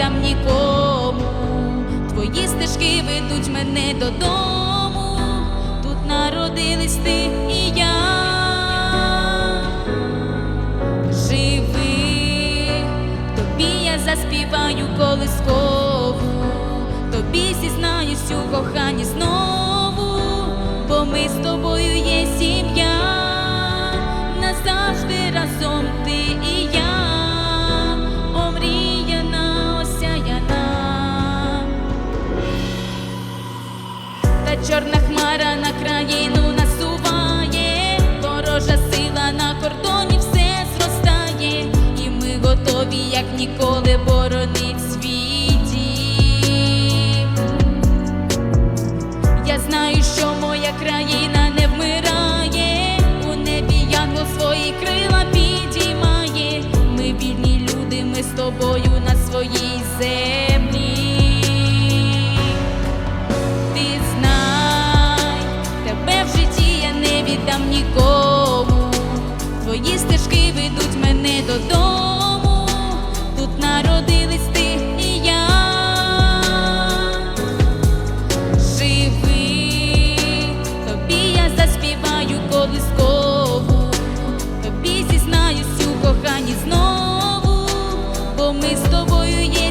Віддам нікому. Твої стежки ведуть мене додому. Тут народились ти і я. Живи, тобі я заспіваю колискову, тобі зізнаюсь у коханні знову, чорна хмара на країну насуває, ворожа сила на кордоні все зростає, і ми готові, як ніколи, боронить свій дім. Я знаю, що моя країна не вмирає, у небі янгол свої крила підіймає. Ми вільні люди, ми з тобою на своїй землі. нікому, твої стежки ведуть мене додому, тут народились ти і я, живи, тобі я заспіваю колискову, тобі зізнаюсь у коханні знову, бо ми з тобою є.